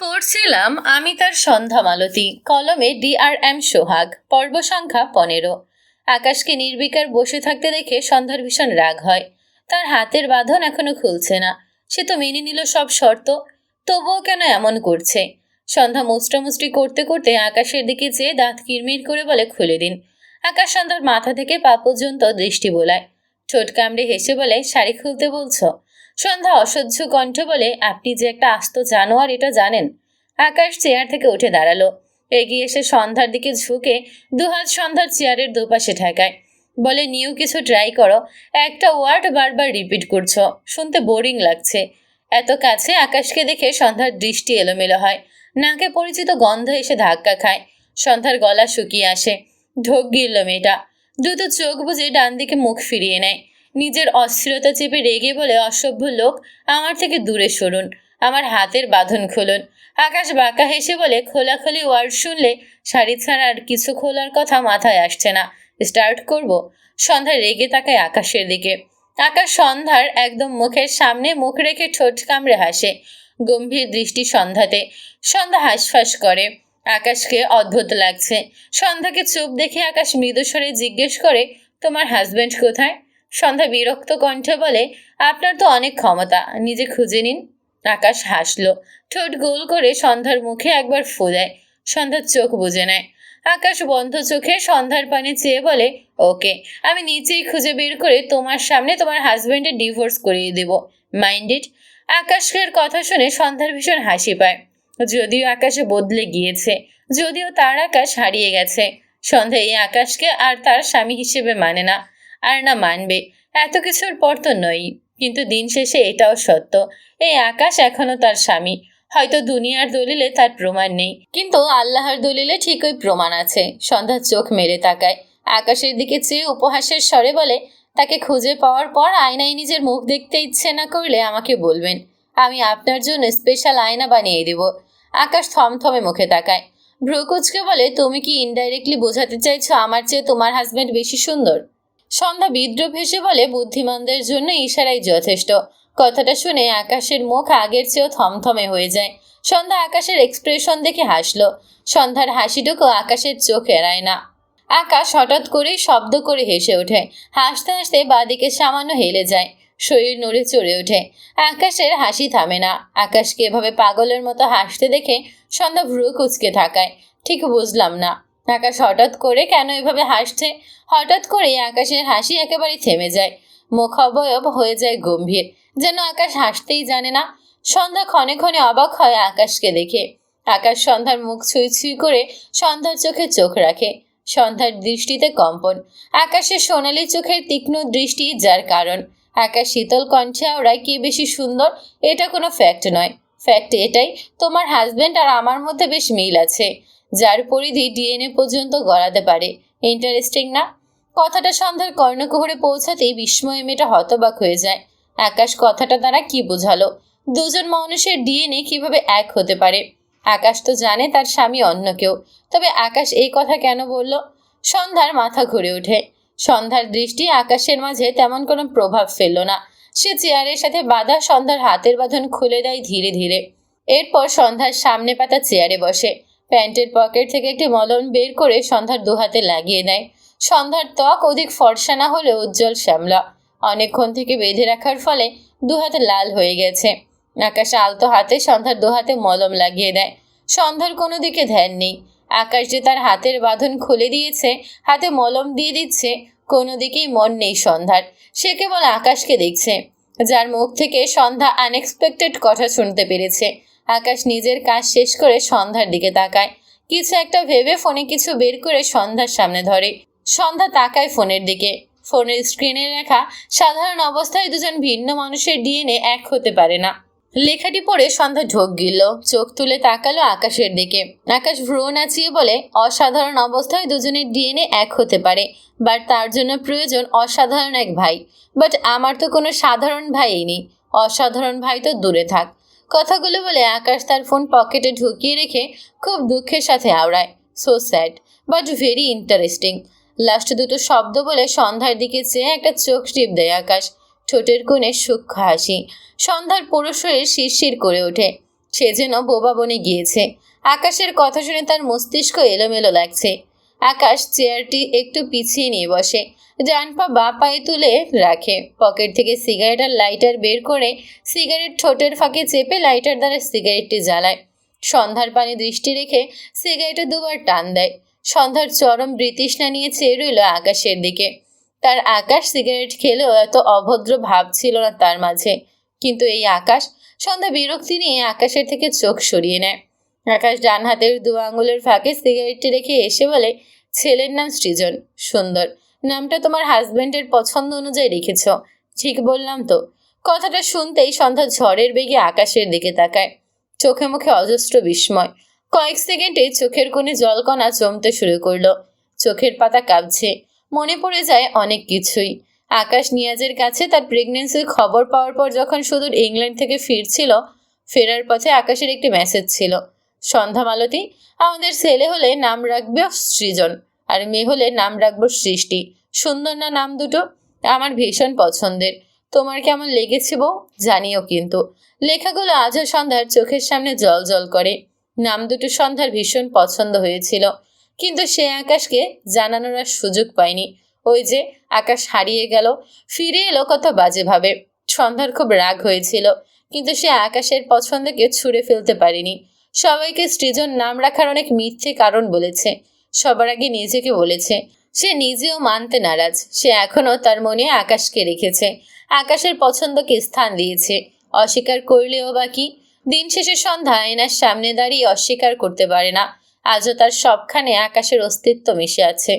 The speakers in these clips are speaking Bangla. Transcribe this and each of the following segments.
পড়ছিলাম আমি তার সন্ধ্যা মালতী কলমে ডিআরএম সোহাগ, পর্ব সংখ্যা পনেরো। আকাশকে নির্বিকার বসে থাকতে দেখে সন্ধ্যার ভীষণ রাগ হয়। তার হাতের বাঁধন এখনও খুলছে না। সে তো মেনে নিল সব শর্ত। তবুও কেন এমন করছে? সন্ধ্যা মুষ্টামুষ্টি করতে করতে আকাশের দিকে চেয়ে দাঁত কিরমির করে বলে, খুলে দিন। আকাশ সন্ধ্যার মাথা থেকে পা পর্যন্ত দৃষ্টি বোলায়। ঠোঁট কামড়ে হেসে বলে, শাড়ি খুলতে বলছো? সন্ধ্যা অসহ্য কণ্ঠ বলে, আপনি যে একটা আস্ত জানোয়ার, এটা জানেন? আকাশ চেয়ার থেকে উঠে দাঁড়াল। এগিয়ে এসে সন্ধ্যার দিকে ঝুঁকে দুহাত সন্ধ্যার চেয়ারের দুপাশে ঠেকায়। বলে, নিউ কিছু ট্রাই করো। একটা ওয়ার্ড বারবার রিপিট করছ। শুনতে বোরিং লাগছে। এত কাছে আকাশকে দেখে সন্ধ্যার দৃষ্টি এলোমেলো হয়। নাকে পরিচিত গন্ধ এসে ধাক্কা খায়। সন্ধ্যার গলা শুকিয়ে আসে। ঢোক গিলল মেয়েটা। দ্রুত চোখ বুঝে ডান দিকে মুখ ফিরিয়ে নেয়। নিজের অস্থিরতা চেপে রেগে বলে, অসভ্য লোক, আমার থেকে দূরে সরুন, আমার হাতের বাঁধন খুলুন। আকাশ বাঁকা হেসে বলে, খোলাখোলি ওয়ার্ড শুনলে শাড়ি ছাড়া আর কিছু খোলার কথা মাথায় আসছে না। স্টার্ট করব? সন্ধ্যা রেগে তাকায় আকাশের দিকে। আকাশ সন্ধ্যার একদম মুখের সামনে মুখ রেখে ঠোঁট কামড়ে হাসে। গম্ভীর দৃষ্টি সন্ধ্যাতে। সন্ধ্যা হাঁসফাঁস করে। আকাশকে অদ্ভুত লাগছে। সন্ধ্যাকে চুপ দেখে আকাশ মৃদুস্বরে জিজ্ঞেস করে, তোমার হাজব্যান্ড কোথায়? সন্ধ্যা বিরক্ত কণ্ঠে বলে, আপনার তো অনেক ক্ষমতা, নিজে খুঁজে নিন। আকাশ হাসলো, ঠোঁট গোল করে সন্ধ্যার মুখে একবার ফু দেয় সন্ধ্যার চোখ বুঝে নেয়। আকাশ বন্ধ চোখে সন্ধ্যার পানে চেয়ে বলে, ওকে, আমি নিচেই খুঁজে বের করে তোমার সামনে তোমার হাজবেন্ডের ডিভোর্স করিয়ে দেব মাইন্ডেড আকাশের কথা শুনে সন্ধ্যার ভীষণ হাসি পায়। যদিও আকাশে বদলে গিয়েছে, যদিও তার আকাশ হারিয়ে গেছে, সন্ধ্যা এই আকাশকে আর তার স্বামী হিসেবে মানে না। আর না মানবে। এত কিছুর পর তো নয় কিন্তু দিন শেষে এটাও সত্য। এই আকাশ এখনও তার স্বামী। হয়তো দুনিয়ার দলিলে তার প্রমাণ নেই। কিন্তু আল্লাহর দলিলে ঠিকই প্রমাণ আছে। সন্ধ্যা চোখ মেরে তাকায়। আকাশের দিকে চেয়ে উপহাসের স্বরে বলে, তাকে খুঁজে পাওয়ার পর আয়নায় নিজের মুখ দেখতে ইচ্ছে না করলে আমাকে বলবেন। আমি আপনার জন্য স্পেশাল আয়না বানিয়ে দেব। আকাশ থমথমে মুখে তাকায়। ভ্রুকুচকে বলে, তুমি কি ইনডাইরেক্টলি বোঝাতে চাইছো আমার চেয়ে তোমার হাজবেন্ড বেশি সুন্দর? সন্ধ্যা বিদ্রুপ হেসে বলে, বুদ্ধিমানদের জন্য ইশারাই যথেষ্ট। কথাটা শুনে আকাশের মুখ আগের চেয়েও থমথমে হয়ে যায়। সন্ধ্যা আকাশের এক্সপ্রেশন দেখে হাসলো। সন্ধ্যার হাসিটুকু আকাশের চোখ এড়ায় না। আকাশ হঠাৎ করেই শব্দ করে হেসে ওঠে। হাসতে হাসতে বাদিকে সামান্য হেলে যায়। শরীর নড়ে চড়ে ওঠে। আকাশের হাসি থামে না। আকাশকে এভাবে পাগলের মতো হাসতে দেখে সন্ধ্যা ভ্রু কুচকে থাকায়। ঠিক বুঝলাম না। আকাশ হঠাৎ করে কেন এভাবে হাসছে? হঠাৎ করে আকাশের হাসি একেবারে থেমে যায়। মুখ অবয়ব হয়ে যায় গম্ভীর। যেন আকাশ হাসতেই জানে না। সন্ধ্যা ক্ষণে ক্ষণে অবাক হয় আকাশকে দেখে। আকাশ সন্ধ্যার মুখ ছুঁই ছুঁই করে সন্ধ্যার চোখে চোখ রাখে। সন্ধ্যার দৃষ্টিতে কম্পন। আকাশের সোনালি চোখের তীক্ষ্ণ দৃষ্টি যার কারণ। আকাশ শীতল কণ্ঠে আওড়ায়, কে বেশি সুন্দর? এটা কোনো ফ্যাক্ট নয়। ফ্যাক্ট এটাই, তোমার হাজবেন্ড আর আমার মধ্যে বেশ মিল আছে। যার পরিধি ডিএনএ পর্যন্ত গড়াতে পারে। ইন্টারেস্টিং না? কথাটা সন্ধ্যার কর্ণকুহরে পৌঁছাতেই বিস্ময়ে মেয়েটা হতবাক হয়ে যায়। আকাশ কথাটা দ্বারা কি বোঝালো? দুজন মানুষের ডিএনএ কীভাবে এক হতে পারে? আকাশ তো জানে তার স্বামী অন্য কেউ। তবে আকাশ এই কথা কেন বলল? সন্ধ্যার মাথা ঘুরে ওঠে। সন্ধ্যার দৃষ্টি আকাশের মাঝে তেমন কোনো প্রভাব ফেলল না। সে চেয়ারের সাথে বাঁধা সন্ধ্যার হাতের বাঁধন খুলে দেয় ধীরে ধীরে। এরপর সন্ধ্যার সামনে পাতা চেয়ারে বসে। প্যান্টের পকেট থেকে একটি মলম বের করে সন্ধ্যার দুহাতে লাগিয়ে দেয় সন্ধ্যার ত্বক অধিক ফর্সা না হলেও উজ্জ্বল শ্যামলা। অনেকক্ষণ থেকে বেঁধে রাখার ফলে দুহাতে লাল হয়ে গেছে। আকাশ আলতো হাতে সন্ধ্যার দুহাতে মলম লাগিয়ে দেয়। সন্ধ্যার কোনো দিকে ধ্যান নেই। আকাশ যে তার হাতের বাঁধন খুলে দিয়েছে, হাতে মলম দিয়ে দিচ্ছে, কোনো দিকেই মন নেই সন্ধ্যার। সে কেবল আকাশকে দেখছে, যার মুখ থেকে সন্ধ্যা আনএক্সপেক্টেড কথা শুনতে পেরেছে। আকাশ নিজের কাজ শেষ করে সন্ধ্যার দিকে তাকায়। কিছু একটা ভেবে ফোনে কিছু বের করে সন্ধ্যার সামনে ধরে। সন্ধ্যা তাকায় ফোনের দিকে। ফোনের স্ক্রিনে লেখা, সাধারণ অবস্থায় দুজন ভিন্ন মানুষের ডিএনএ এক হতে পারে না। লেখাটি পড়ে সন্ধ্যা ঢোক গিল চোখ তুলে তাকালো আকাশের দিকে। আকাশ ভ্রু নাচিয়ে বলে, অসাধারণ অবস্থায় দুজনের ডিএনএ এক হতে পারে, বাট তার জন্য প্রয়োজন অসাধারণ এক ভাই। বাট আমার তো কোনো সাধারণ ভাইই নেই। অসাধারণ ভাই তো দূরে থাক। কথাগুলো বলে আকাশ তার ফোন পকেটে ঢুকিয়ে রেখে খুব দুঃখের সাথে আওড়ায়। So sad but very interesting last দুটো শব্দ বলে সন্ধ্যার দিকে চেয়ে একটা চোখ টিপ দেয় আকাশ। ঠোঁটের কোণে সূক্ষ্ম হাসি। সন্ধ্যার পুরো শরীর শিরশির করে ওঠে। সে যেন বোবা বনে গিয়েছে। আকাশের কথা শুনে তার মস্তিষ্ক এলোমেলো লাগছে। আকাশ চেয়ারটি একটু পিছিয়ে নিয়ে বসে। ডান পা বা পায়ে তুলে রাখে। পকেট থেকে সিগারেট আর লাইটার বের করে সিগারেট ঠোঁটের ফাঁকে চেপে লাইটার দ্বারা সিগারেটটি জ্বালায়। সন্ধ্যার পানে দৃষ্টি রেখে সিগারেটে দুবার টান দেয়। সন্ধ্যার চরম বৃতৃষ্ণা নিয়ে চেয়ে রইল আকাশের দিকে। তার আকাশ সিগারেট খেলেও এত অভদ্র ভাব ছিল না তার মাঝে। কিন্তু এই আকাশ সন্ধ্যা বিরক্তি নিয়ে আকাশের থেকে চোখ সরিয়ে নেয়। আকাশ ডান হাতের দু আঙুলের ফাঁকে সিগারেটটি রেখে এসে বলে, ছেলের নাম সৃজন, সুন্দর। নামটা তোমার হাজবেন্ডের পছন্দ অনুযায়ী রেখেছ। ঠিক বললাম তো। কথাটা শুনতেই সন্ধ্যা ঝড়ের বেগে আকাশের দিকে তাকায়। চোখে মুখে অজস্র বিস্ময়। কয়েক সেকেন্ডে চোখের কোণে জলকণা জমতে শুরু করল। চোখের পাতা কাঁপছে। মনে পড়ে যায় অনেক কিছুই। আকাশ নিয়াজের কাছে তার প্রেগনেন্সির খবর পাওয়ার পর যখন সুদূর ইংল্যান্ড থেকে ফিরছিল, ফেরার পথে আকাশের একটি মেসেজ ছিল। সন্ধ্যা মালতী, আমাদের ছেলে হলে নাম রাখবে সৃজন, আর মেয়ে হলে নাম রাখব সৃষ্টি। সুন্দর না নাম দুটো? আমার ভীষণ পছন্দের। তোমার কেমন লেগেছে বউ? জানিও কিন্তু। লেখাগুলো আজও সন্ধ্যার চোখের সামনে জল জল করে। নাম দুটো সন্ধ্যার ভীষণ পছন্দ হয়েছিল। কিন্তু সে আকাশকে জানানোর আর সুযোগ পায়নি। ওই যে আকাশ হারিয়ে গেল, ফিরে এলো কত বাজেভাবে সন্ধ্যার খুব রাগ হয়েছিল, কিন্তু সে আকাশের পছন্দকে ছুঁড়ে ফেলতে পারেনি। সবাইকে সৃজন নাম রাখার অনেক মিথ্যে কারণ বলেছে। সবার আগে নিজেকে বলেছে। সে নিজেও মানতে নারাজ। সে এখনও তার মনে আকাশকে রেখেছে। আকাশের পছন্দকে স্থান দিয়েছে। অস্বীকার করলেও বা কি? দিন শেষে সন্ধ্যা এনার সামনে দাঁড়িয়ে অস্বীকার করতে পারে না। আজও তার সবখানে আকাশের অস্তিত্ব মিশে আছে।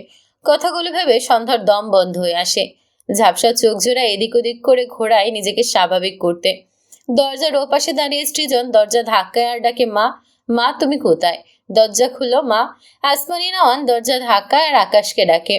কথাগুলো ভেবে সন্ধ্যার দম বন্ধ হয়ে আসে। ঝাপসা চোখ জোড়া এদিক ওদিক করে ঘোরায় নিজেকে স্বাভাবিক করতে। দরজার ওপাশে দাঁড়িয়ে সৃজন দরজা ধাক্কায় আর ডাকে, মা মা, তুমি কোথায়? দরজা খুলো, মা। আসমানি নওয়ান দরজা ধাক্কায় আর আকাশকে ডাকে।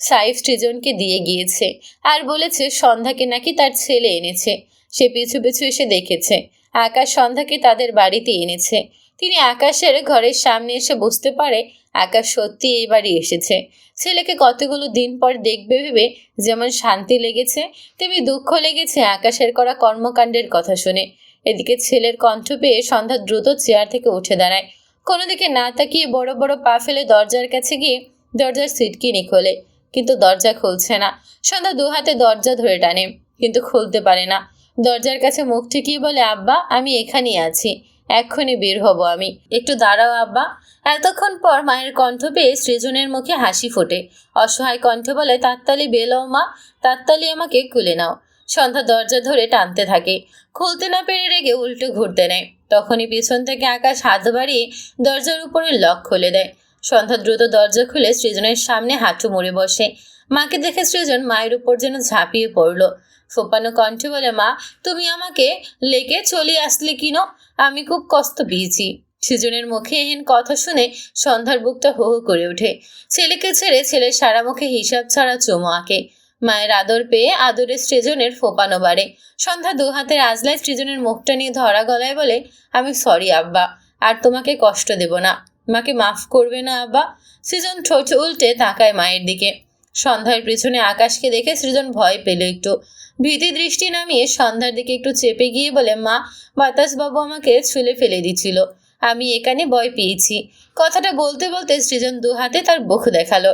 সাইফ সৃজনকে দিয়ে গিয়েছে আর বলেছে, সন্ধ্যাকে নাকি তার ছেলে এনেছে। সে পিছু পিছু এসে দেখেছে, আকাশ সন্ধ্যাকে তাদের বাড়িতে এনেছে। তিনি আকাশের ঘরের সামনে এসে বসতে পারে, আকাশ সত্যি এই বাড়ি এসেছে। ছেলেকে কতগুলো দিন পর দেখবে ভেবে যেমন শান্তি লেগেছে, তেমনি দুঃখ লেগেছে আকাশের করা কর্মকাণ্ডের কথা শুনে। এদিকে ছেলের কণ্ঠ পেয়ে সন্ধ্যা দ্রুত চেয়ার থেকে উঠে দাঁড়ায়। কোনো দিকে না তাকিয়ে বড় বড় পা ফেলে দরজার কাছে গিয়ে দরজার সিটকিনি খোলে, কিন্তু দরজা খুলছে না। সন্ধ্যা দু হাতে দরজা ধরে টানে, কিন্তু খুলতে পারে না। দরজার কাছে মুখ ঠেকিয়ে বলে, আব্বা, আমি এখানেই আছি। এক্ষুনি বের হব আমি। একটু দাঁড়াও, আব্বা। এতক্ষণ পর মায়ের কণ্ঠ পেয়ে সৃজনের মুখে হাসি ফোটে। অসহায় কণ্ঠ বলে, তাত্তালি বেলও মা, তাত্তালি আমাকে খুলে নাও। সন্ধ্যা দরজা ধরে টানতে থাকে। খুলতে না পেরে রেগে উল্টো ঘুরতে নেয়। তখনই পিছন থেকে আকাশ হাত বাড়িয়ে দরজার উপরে লক খুলে দেয়। সন্ধ্যা দ্রুত দরজা খুলে সৃজনের সামনে হাঁটু মুড়ে বসে। মাকে দেখে সৃজন মায়ের উপর যেন ঝাঁপিয়ে পড়ল। ফোপানো কণ্ঠে বলে, মা, তুমি আমাকে লেকে চলে আসলে কিনো আমি খুব কষ্ট পেয়েছি। সৃজনের মুখে এহেন কথা শুনে সন্ধ্যার বুকটা হো হো করে ওঠে। ছেলেকে ছেড়ে ছেলের সারা মুখে হিসাব ছাড়া চুমো আঁকে। মায়ের আদর পেয়ে আদরে সৃজনের ফোপানো বাড়ে। সন্ধ্যা দু হাতের আজলায় সৃজনের মুখটা নিয়ে ধরা গলায় বলে, আমি সরি আব্বা, আর তোমাকে কষ্ট দেব না। মাকে মাফ করবে না আব্বা? সৃজন ঠোঁট উল্টে তাকায় মায়ের দিকে। সন্ধ্যার পিছনে আকাশকে দেখে সৃজন ভয় পেল একটু। ভীতি দৃষ্টি নামিয়ে সন্ধ্যার দিকে একটু চেপে গিয়ে বলে, মা, বাতাসবাবু আমাকে ছুলে ফেলে দিছিল আমি এখানে ভয় পেয়েছি। কথাটা বলতে বলতে সৃজন দু হাতে তার বুক দেখাল।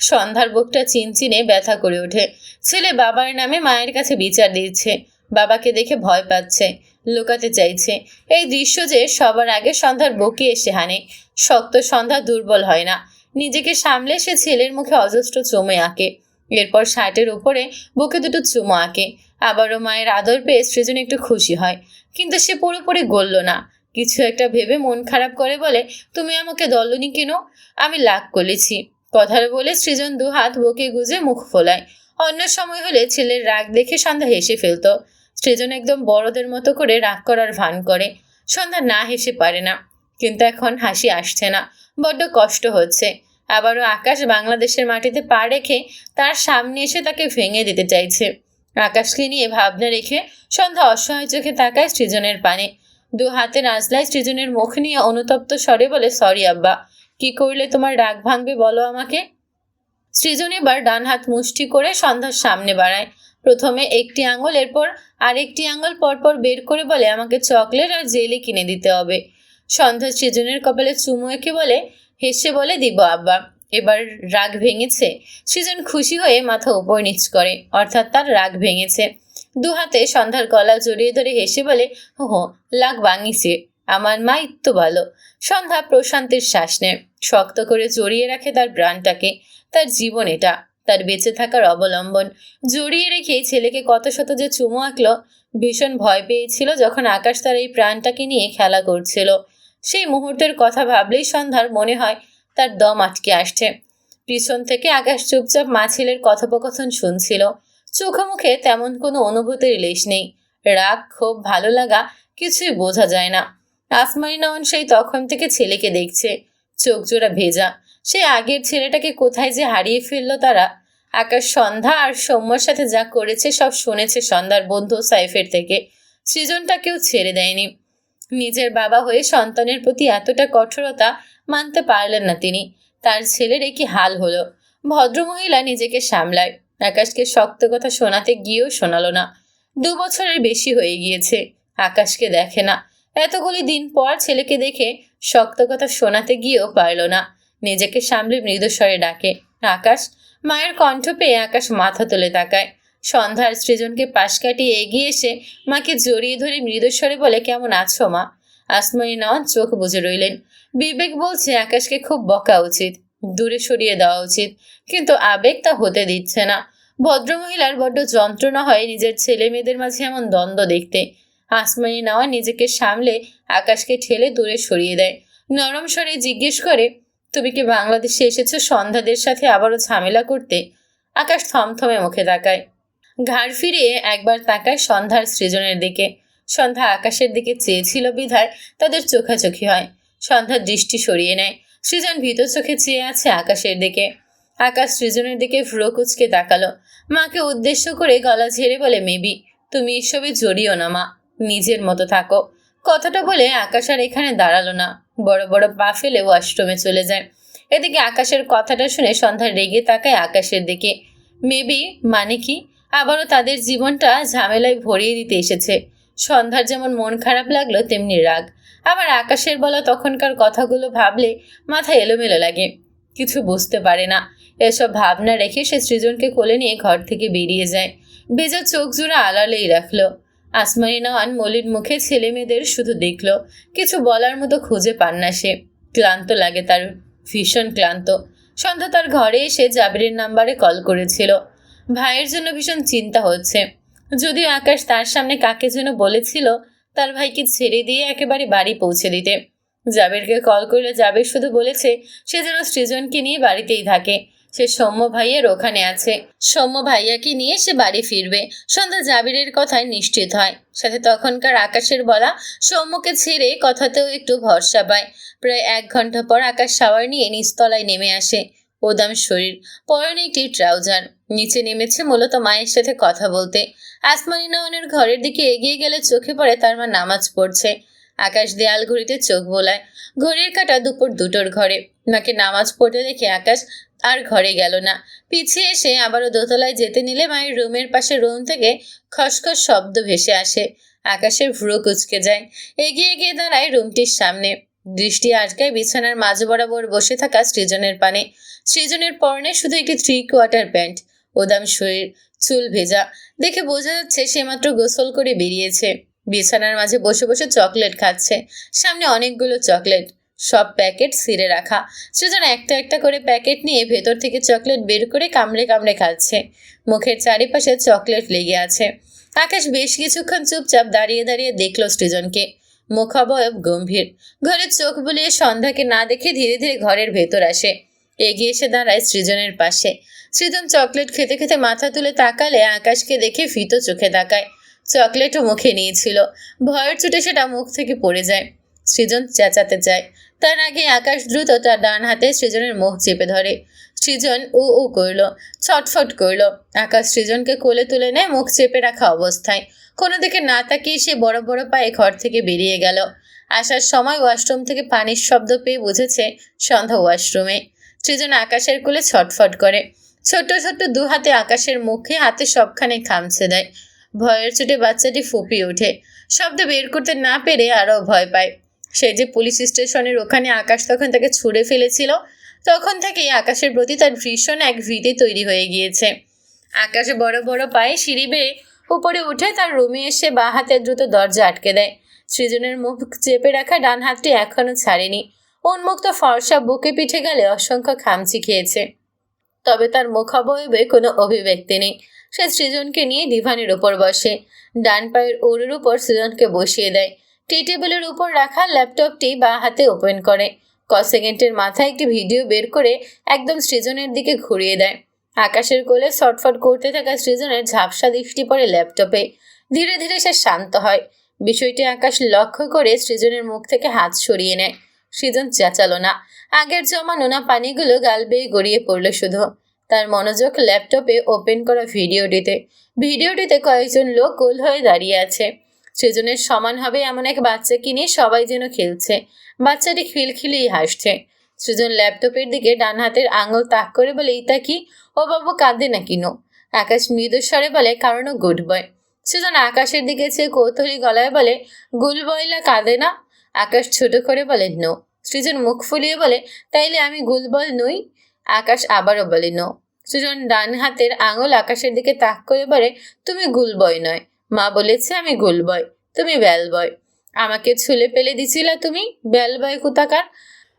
সন্ধ্যার বুকটা চিনচিনে ব্যথা করে ওঠে। ছেলে বাবার নামে মায়ের কাছে বিচার দিচ্ছে। বাবাকে দেখে ভয় পাচ্ছে, লুকাতে চাইছে। এই দৃশ্য যে সবার আগে সন্ধ্যার বুকে এসে হানে। শক্ত সন্ধ্যা দুর্বল হয় না। নিজেকে সামলে সে ছেলের মুখে অজস্র চুমে আঁকে। এরপর শার্টের উপরে বুকে দুটো চুমো আঁকে। আবারও মায়ের আদর পেয়ে সৃজন একটু খুশি হয়। কিন্তু সে পুরোপুরি গলল না। কিছু একটা ভেবে মন খারাপ করে বলে, তুমি আমাকে দলনি কেন? আমি লাগ করেছি। কথাটা বলে সৃজন দু হাত বুকে গুজে মুখ ফোলায়। অন্য সময় হলে ছেলের রাগ দেখে সন্ধ্যা হেসে ফেলতো। সৃজন একদম বড়দের মতো করে রাগ করার ভান করে। সন্ধ্যা না হেসে পারে না। কিন্তু এখন হাসি আসছে না। বড্ড কষ্ট হচ্ছে। আবারও আকাশ বাংলাদেশের মাটিতে পা রেখে তার সামনে এসে তাকে ভেঙে দিতে চাইছে। আকাশকে নিয়ে ভাবনা রেখে সন্ধ্যা অসহায় চোখে তাকায় সৃজনের পানে। দু হাতে নাজলায় সৃজনের মুখ নিয়ে অনুতপ্ত স্বরে বলে, সরি আব্বা, কি করলে তোমার রাগ ভাঙবে বলো আমাকে? সৃজন এবার ডান হাত মুষ্টি করে সন্ধ্যার সামনে বাড়ায়। প্রথমে একটি আঙুল, এরপর আরেকটি আঙুল, পরপর বের করে বলে, আমাকে চকলেট আর জেলি কিনে দিতে হবে। সন্ধ্যা সৃজনের কপালে চুমু এঁকে বলে, হেসে বলে, দিব আব্বা। এবার রাগ ভেঙেছে। সৃজন খুশি হয়ে মাথা উপর নিচ করে, অর্থাৎ তার রাগ ভেঙেছে। দু হাতে সন্ধ্যার গলা জড়িয়ে ধরে হেসে বলে হো লাগ ভাঙিছে, আমার মা ইত্তো ভালো। সন্ধ্যা প্রশান্তির শ্বাস নেয়, শক্ত করে জড়িয়ে রাখে তার প্রাণটাকে। তার জীবন এটা, তার বেঁচে থাকার অবলম্বন। জড়িয়ে রেখেই ছেলেকে কত শত যে চুমু আঁকলো, ভীষণ ভয় পেয়েছিল যখন আকাশ তার এই প্রাণটাকে নিয়ে খেলা করছিল। সেই মুহূর্তের কথা ভাবলেই সন্ধ্যার মনে হয় তার দম আটকে আসছে। পিছন থেকে আকাশ চুপচাপ মা ছেলের কথোপকথন শুনছিল। চোখে মুখে তেমন কোনো অনুভূতির লেশ নেই। রাগ, ক্ষোভ, ভালো লাগা কিছুই বোঝা যায় না। আসমানি নয়ন সেই তখন থেকে ছেলেকে দেখছে। চোখ জোড়া ভেজা। সেই আগের ছেলেটাকে কোথায় যে হারিয়ে ফেলল তারা। আকাশ, সন্ধ্যা আর সৌম্যর সাথে যা করেছে সব শুনেছে সন্ধ্যার বন্ধু সাইফের থেকে। সৃজনটা কেউ ছেড়ে দেয়নি। নিজের বাবা হয়ে সন্তানের প্রতি এতটা কঠোরতা মানতে পারলেন না তিনি। তার ছেলের কি হাল হলো। ভদ্রমহিলা নিজেকে সামলায়। আকাশকে শক্ত কথা শোনাতে গিয়েও শোনালো না। দু বছরের বেশি হয়ে গিয়েছে। আকাশকে দেখে না। এতগুলি দিন পর ছেলেকে দেখে শক্ত কথা শোনাতে গিয়েও পারল না। নিজেকে সামলে মৃদুস্বরে ডাকে। আকাশ, মায়ের কণ্ঠ পেয়ে আকাশ মাথা তুলে তাকায়। সন্ধ্যার সৃজনকে পাশ কাটিয়ে এগিয়ে এসে মাকে জড়িয়ে ধরে মৃদুস্বরে বলে, কেমন আছো মা? আসমানি নওয়ান চোখ বুঝে রইলেন। বিবেক বলছে, আকাশকে খুব বকা উচিত, দূরে সরিয়ে দেওয়া উচিত, কিন্তু আবেগ তা হতে দিচ্ছে না। ভদ্রমহিলার বড্ড যন্ত্রণা হয় নিজের ছেলে মেয়েদের মাঝে এমন দ্বন্দ্ব দেখতে। আসমানি নেওয়া নিজেকে সামলে আকাশকে ঠেলে দূরে সরিয়ে দেয়। নরম স্বরে জিজ্ঞেস করে, তুমি কি বাংলাদেশে এসেছ সন্ধ্যাদের সাথে আবারও ঝামেলা করতে? আকাশ থমথমে মুখে তাকায়। ঘাড় ফিরিয়ে একবার তাকায় সন্ধ্যার সৃজনের দিকে। সন্ধ্যা আকাশের দিকে চেয়েছিল বিধায় তাদের চোখাচোখি হয়। সন্ধ্যার দৃষ্টি সরিয়ে নেয়। সৃজন ভীত চোখে চেয়ে আছে আকাশের দিকে। আকাশ সৃজনের দিকে ভ্রো কুচকে তাকালো। মাকে উদ্দেশ্য করে গলা ঝেড়ে বলে, মেবি, তুমি এসবে জড়িও না মা, নিজের মতো থাকো। কথাটা বলে আকাশ আর এখানে দাঁড়াল না। বড় বড় পা ফেলে ওয়াশরুমে চলে যায়। এদিকে আকাশের কথাটা শুনে সন্ধ্যা রেগে তাকায় আকাশের দিকে। মেবি মানে কি? আবারও তাদের জীবনটা ঝামেলায় ভরিয়ে দিতে এসেছে। সন্ধ্যার যেমন মন খারাপ লাগল, তেমনি রাগ। আবার আকাশের বলা তখনকার কথাগুলো ভাবলে মাথা এলোমেলো লাগে। কিছু বুঝতে পারে না। এসব ভাবনা রেখে সে সৃজনকে কোলে নিয়ে ঘর থেকে বেরিয়ে যায়। বেজা চোখ জোড়া আলালেই রাখল। আসমানি নওয়ান মলির মুখে ছেলে মেয়েদের শুধু দেখল। কিছু বলার মতো খুঁজে পান না সে। ক্লান্ত লাগে তার, ভীষণ ক্লান্ত। সন্ধ্যা তার ঘরে এসে জাবিরের নাম্বারে কল করেছিল। ভাইয়ের জন্য ভীষণ চিন্তা হচ্ছে। যদিও আকাশ তার সামনে কাকে যেন বলেছিল, তার ভাইকে ছেড়ে দিয়ে একেবারে বাড়ি পৌঁছে দিতে। জাবেরকে কল করলে জাবের শুধু বলেছে, সে যেন সৃজনকে নিয়ে বাড়িতেই থাকে। সে সৌম্য ভাইয়ের ওখানে আছে। সৌম্য ভাইয়াকে নিয়ে সে বাড়ি ফিরবে। সন্ধ্যা জাবিরের কথায় নিশ্চিত হয়। সাথে তখনকার আকাশের বলা, সৌম্যকে ছেড়ে কথাতেও একটু ভরসা পায়। প্রায় এক ঘণ্টা পর আকাশ শাওয়ার নিয়ে নিচতলায় নেমে আসে। ওদাম শরীর, পরনে একটি ট্রাউজার। নিচে নেমেছে মূলত মায়ের সাথে কথা বলতে। আসমানি নয়নের ঘরের দিকে এগিয়ে গেলে চোখে পড়ে তার মা নামাজ পড়ছে। আকাশ দেয়াল ঘড়িতে চোখ বোলায়। ঘড়ির কাটা দুপুর দুটোর ঘরে। মাকে নামাজ পড়তে দেখে আকাশ আর ঘরে গেল না। পিছিয়ে এসে আবারও দোতলায় যেতে নিলে মায়ের রুমের পাশে রুম থেকে খসখস শব্দ ভেসে আসে। আকাশের ভ্রু কুচকে যায়। এগিয়ে গিয়ে দাঁড়ায় রুমটির সামনে। দৃষ্টি আটকায় বিছানার মাঝ বরাবর বসে থাকা সৃজনের পানে। সৃজনের পরনে শুধু একটি থ্রি কোয়ার্টার প্যান্ট ওদাম শরীর, চুল ভেজা। দেখে বোঝা যাচ্ছে সে মাত্র গোসল করে বেরিয়েছে। বিছানার মাঝে বসে বসে চকলেট খাচ্ছে। সামনে অনেকগুলো চকলেট, সব প্যাকেট ছিঁড়ে রাখা। সৃজন একটা একটা করে প্যাকেট নিয়ে ভেতর থেকে চকলেট বের করে কামড়ে কামড়ে খাচ্ছে। মুখের চারিপাশে চকলেট লেগে আছে। আকাশ বেশ কিছুক্ষণ চুপচাপ দাঁড়িয়ে দাঁড়িয়ে দেখল সৃজনকে। মুখাবয়ব গম্ভীর। ঘরের চোখ বুলিয়ে সন্ধ্যাকে না দেখে ধীরে ধীরে ঘরের ভেতর আসে। এগিয়ে এসে দাঁড়ায় সৃজনের পাশে। সৃজন চকলেট খেতে খেতে মাথা তুলে তাকালে আকাশকে দেখে ফিতো চোখে তাকায়। চকলেটও মুখে নিয়েছিল। ভয়ের চুটে সেটা মুখ থেকে পড়ে যায়। সৃজন চেঁচাতে চায়। তার আগে আকাশ দ্রুত তার ডান হাতে সৃজনের মুখ চেপে ধরে। সৃজন উ উ করল, ছটফট করল। আকাশ সৃজনকে কোলে তুলে নেয় মুখ চেপে রাখা অবস্থায়। কোনো দিকে না তাকিয়ে সে বড় বড় পায়ে ঘর থেকে বেরিয়ে গেল। আসার সময় ওয়াশরুম থেকে পানির শব্দ পেয়ে বুঝেছে সন্ধ্যা ওয়াশরুমে। সৃজন আকাশের কোলে ছটফট করে। ছোট্ট ছোট্ট দু হাতে আকাশের মুখে হাতে সবখানে খামছে দেয়। ভয়ের চোটে বাচ্চাটি ফুপিয়ে ওঠে। শব্দ বের করতে না পেরে আরও ভয় পায়। সে যে পুলিশ স্টেশনের ওখানে আকাশ তখন তাকে ছুঁড়ে ফেলেছিল, তখন থেকেই আকাশের প্রতি তার ভীষণ এক ভীতি তৈরি হয়ে গিয়েছে। আকাশে বড় বড় পায়ে সিঁড়ি বেয়ে উপরে উঠে তার রুমে এসে বা হাতের দ্রুত দরজা আটকে দেয়। সৃজনের মুখ চেপে রাখা ডান হাতটি এখনও ছাড়েনি। উন্মুক্ত ফর্সা বুকে পিঠে গেলে অসংখ্য খামচি খেয়েছে। তবে তার মুখাবয়বে কোনো অভিব্যক্তি নেই। সে সৃজনকে নিয়ে দিভানের উপর বসে। ডান পায়ের ওরের উপর সৃজনকে বসিয়ে দেয়। টি টেবিলের উপর রাখা ল্যাপটপটি বা হাতে ওপেন করে। ক সেকেন্ডের মাথায় একটি ভিডিও বের করে একদম সৃজনের দিকে ঘুরিয়ে দেয়। আকাশের কোলে ছটফট করতে থাকা সৃজনের ঝাপসা দৃষ্টি পড়ে ল্যাপটপে। ধীরে ধীরে সে শান্ত হয়। বিষয়টি আকাশ লক্ষ্য করে সৃজনের মুখ থেকে হাত সরিয়ে নেয়। সৃজন চেঁচালো না। আগের জমা নোনা পানিগুলো গাল বেয়ে গড়িয়ে পড়ল শুধু। তার মনোযোগ ল্যাপটপে ওপেন করা ভিডিওটিতে। ভিডিওটিতে কয়েকজন লোক গোল হয়ে দাঁড়িয়ে আছে। সৃজনের সমান হবে এমন এক বাচ্চাকে নিয়ে সবাই যেন খেলছে। বাচ্চাটি খিলখিলিয়ে হাসছে। সৃজন ল্যাপটপের দিকে ডান হাতের আঙুল তাক করে বলে, ইতা কি? ও বাবু কাঁদে না কিনো? আকাশ মৃদু স্বরে বলে, কারণ গুড বয়। সৃজন আকাশের দিকে চেয়ে কৌতূহলী গলায় বলে গুল বয়লা কাঁদে না? আকাশ ছোট করে বলে, নো। সৃজন মুখ ফুলিয়ে বলে, তাইলে আমি গুলবল নই? আকাশ আবারও বলে, নো। সৃজন ডান হাতের আঙুল আকাশের দিকে তাক করে বলে, তুমি গুলবয় নয়। মা বলেছে, আমি গুলবয়, তুমি বেল বয় আমাকে ছুলে পেলে দিছিলা তুমি? বেল বয় কুতাকার?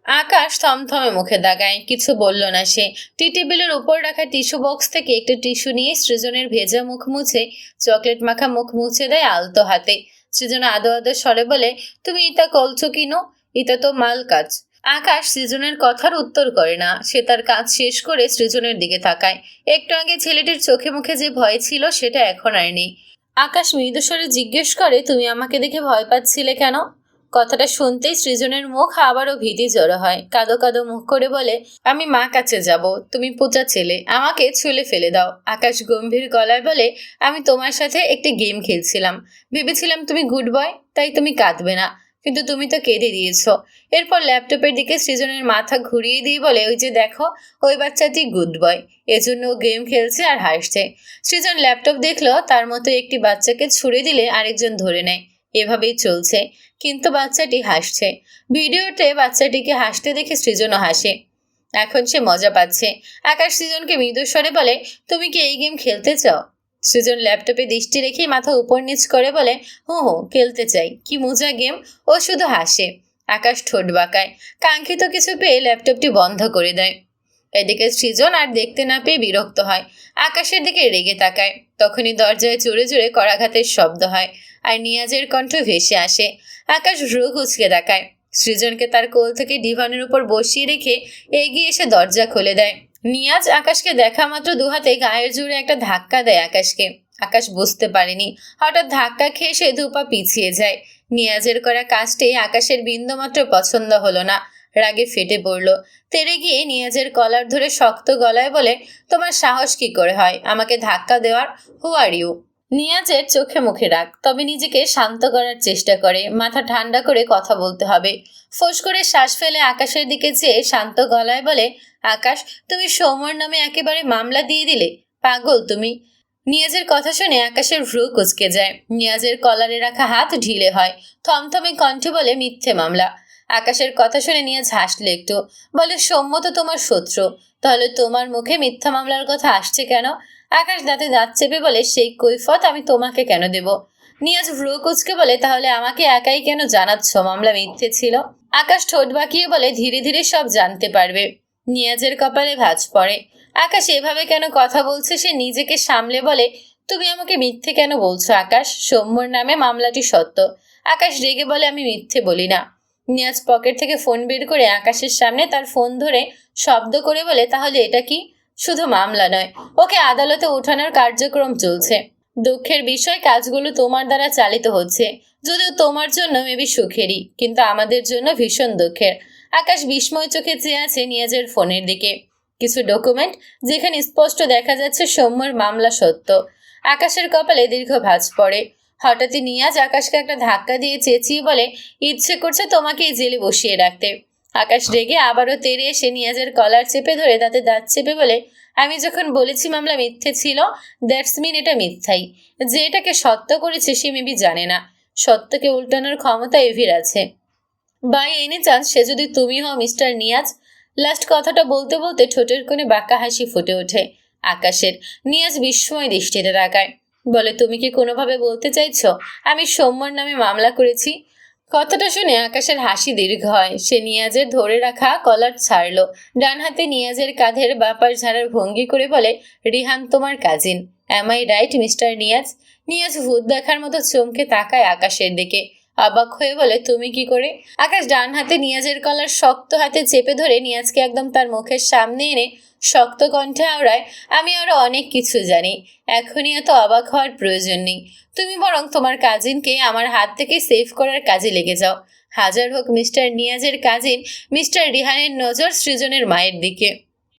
আকাশ থমথমে মুখে দাগায়, কিছু বলল না সে। টি টেবিলের উপর রাখা টিস্যু বক্স থেকে একটি টিস্যু নিয়ে সৃজনের ভেজা মুখ মুছে, চকলেট মাখা মুখ মুছে দেয় আলতো হাতে। সৃজন আদো আদো স্বরে বলে, তুমি এটা কলছো কিনো? এটা তো মাল কাজ। আকাশ সৃজনের কথার উত্তর করে না। সে তার কাজ শেষ করে সৃজনের দিকে তাকায়। একটু আগে ছেলেটির চোখে মুখে যে ভয় ছিল, সেটা এখন আর নেই। আকাশ মৃদুস্বরে জিজ্ঞেস করে, তুমি আমাকে দেখে ভয় পাচ্ছিলে কেন? কথাটা শুনতেই সৃজনের মুখ আবারও ভীতি জড়ো হয়। কাদো কাদো মুখ করে বলে, আমি মা কাছে যাব, তুমি পূজা ছেলে, আমাকে ছুলে ফেলে দাও। আকাশ গম্ভীর গলায় বলে, আমি তোমার সাথে একটি গেম খেলছিলাম। ভেবেছিলাম তুমি গুড বয়, তাই তুমি কাঁদবে না, কিন্তু তুমি তো কেঁদে দিয়েছ। এরপর ল্যাপটপের দিকে সৃজনের মাথা ঘুরিয়ে দিয়ে বলে, ওই যে দেখো, ওই বাচ্চাটি গুড বয়, এজন্য গেম খেলছে আর হাসছে। সৃজন ল্যাপটপ দেখল, তার মতো একটি বাচ্চাকে ছুড়ে দিলে আরেকজন ধরে নেয়। এভাবেই চলছে। কিন্তু বাচ্চাটি হাসছে। ভিডিওতে বাচ্চাটিকে হাসতে দেখে সৃজনও হাসে। এখন সে মজা পাচ্ছে। আকাশ সৃজনকে মৃদুস্বরে বলে, তুমি কি এই গেম খেলতে চাও? সৃজন ল্যাপটপে দৃষ্টি রেখে মাথা উপর নিচ করে বলে, হো হো, খেলতে চাই। কি মজা গেম। ও শুধু হাসে। আকাশ ঠোঁট বাঁকায়। কাঙ্ক্ষিত কিছু পেয়ে ল্যাপটপটি বন্ধ করে দেয়। এদিকে সৃজন আর দেখতে না পেয়ে বিরক্ত হয়। আকাশের দিকে রেগে তাকায়। তখনই দরজায় জোরে জোরে করাঘাতের শব্দ হয়। আর নিয়াজের কণ্ঠ ভেসে আসে। আকাশ ভ্রু কুচকে দেখায় সৃজনকে তার কোল থেকে ডিভানের উপর বসিয়ে রেখে এগিয়ে এসে দরজা খুলে দেয়। নিয়াজ আকাশকে দেখা মাত্র দুহাতে গায়ের জুড়ে একটা ধাক্কা দেয় আকাশকে। আকাশ বুঝতে পারেনি। হঠাৎ ধাক্কা খেয়ে সে দুপা পিছিয়ে যায়। নিয়াজের করা কাজটি আকাশের বিন্দুমাত্র পছন্দ হলো না। রাগে ফেটে পড়ল। তেরে গিয়ে নিয়াজের কলার ধরে শক্ত গলায় বলে, তোমার সাহস কি করে হয়? আমাকে ধাক্কা দেওয়ার? হু আর ইউ নিয়াজের চোখে মুখে রাখ তবে নিজেকে শান্ত করার চেষ্টা করে, মাথা ঠান্ডা করে কথা বলতে হবে। ফোঁস করে শ্বাস ফেলে আকাশের দিকে চেয়ে শান্ত গলায় বলে, আকাশ, তুমি সৌমর নামে একেবারে মামলা দিয়ে দিলে? পাগল তুমি। নিয়াজের কথা শুনে আকাশের ভ্রু কুচকে যায়। নিয়াজের কলারে রাখা হাত ঢিলে হয়, থমথমে কণ্ঠে বলে, মিথ্যে মামলা। আকাশের কথা শুনে নিয়াজ হাসলে একটু, বলে, সৌম্য তো তোমার শত্রু, তাহলে তোমার মুখে মিথ্যা মামলার কথা আসছে কেন? আকাশ দাঁতে দাঁত চেপে বলে, সেই কৈফত আমি তোমাকে কেন দেব? নিয়াজ ভ্রু কুচকে বলে, তাহলে আমাকে একাই কেন জানাচ্ছ? মামলা মিথ্যে ছিল। আকাশ ঠোঁট বাঁকিয়ে বলে, ধীরে ধীরে সব জানতে পারবে। নিয়াজের কপালে ভাঁজ পড়ে। আকাশ এভাবে কেন কথা বলছে সে নিজেকে সামলে বলে, তুমি আমাকে মিথ্যে কেন বলছো আকাশ? সৌম্যর নামে মামলাটি সত্য। আকাশ রেগে বলে, আমি মিথ্যে বলি না। নিয়াজ পকেট থেকে ফোন বের করে আকাশের সামনে তার ফোন ধরে শব্দ করে বলে, তাহলে এটা কি? শুধু মামলা নয়, ওকে আদালতে ওঠানোর কার্যক্রম চলছে। দুঃখের বিষয়, কাজগুলো তোমার দ্বারা চালিত হচ্ছে। যদিও তোমার জন্য মেবি সুখেরই, কিন্তু আমাদের জন্য ভীষণ দুঃখের। আকাশ বিস্ময় চোখে চেয়ে আছে নিয়াজের ফোনের দিকে। কিছু ডকুমেন্ট যেখানে স্পষ্ট দেখা যাচ্ছে সৌম্যর মামলা সত্য। আকাশের কপালে দীর্ঘ ভাঁজ পড়ে। হঠাৎই নিয়াজ আকাশকে একটা ধাক্কা দিয়ে চেঁচিয়ে বলে, ইচ্ছে করছে তোমাকে জেলে বসিয়ে রাখতে। আকাশ রেগে আবারও তেড়ে এসে নিয়াজের কলার চেপে ধরে তাতে দাঁত চেপে বলে, আমি যখন বলেছি মামলা মিথ্যে ছিল, দ্যাটস মিন এটা মিথ্যাই। যে এটাকে সত্য করেছে সে মেবি জানে না। সত্যকে উল্টানোর ক্ষমতা এভির আছে। বাই এনি চান্স সে যদি তুমি হও মিস্টার নিয়াজ, লাস্ট কথাটা বলতে বলতে ঠোঁটের কোণে বাঁকা হাসি ফুটে ওঠে আকাশের। নিয়াজ বিস্ময় দৃষ্টিতে তাকায়। বলে, তুমি কি কোনোভাবে বলতে চাইছো? আমি সৌম্যর নামে মামলা করেছি। কথাটা শুনে আকাশের হাসি দীর্ঘ হয়। সে নিয়াজের ধরে রাখা কলার ছাড়লো। ডান হাতে নিয়াজের কাঁধের বাপার ঝাড়ার ভঙ্গি করে বলে, রিহান, তোমার cousin. Am I right mister Niaz? Niaz ভূত দেখার মতো চমকে তাকায় আকাশের দিকে। অবাক হয়ে বলে, তুমি কি করে? আকাশ ডান হাতে নিয়াজের কলার শক্ত হাতে চেপে ধরে নিয়াজকে একদম তার মুখের সামনে এনে শক্ত কণ্ঠে আওড়ায়, আমি আরও অনেক কিছু জানি। এখনই এত অবাক হওয়ার প্রয়োজন নেই। তুমি বরং তোমার কাজিনকে আমার হাত থেকে সেভ করার কাজে লেগে যাও। হাজার হোক মিস্টার নিয়াজের কাজিন মিস্টার রিহানের নজর সৃজনের মায়ের দিকে।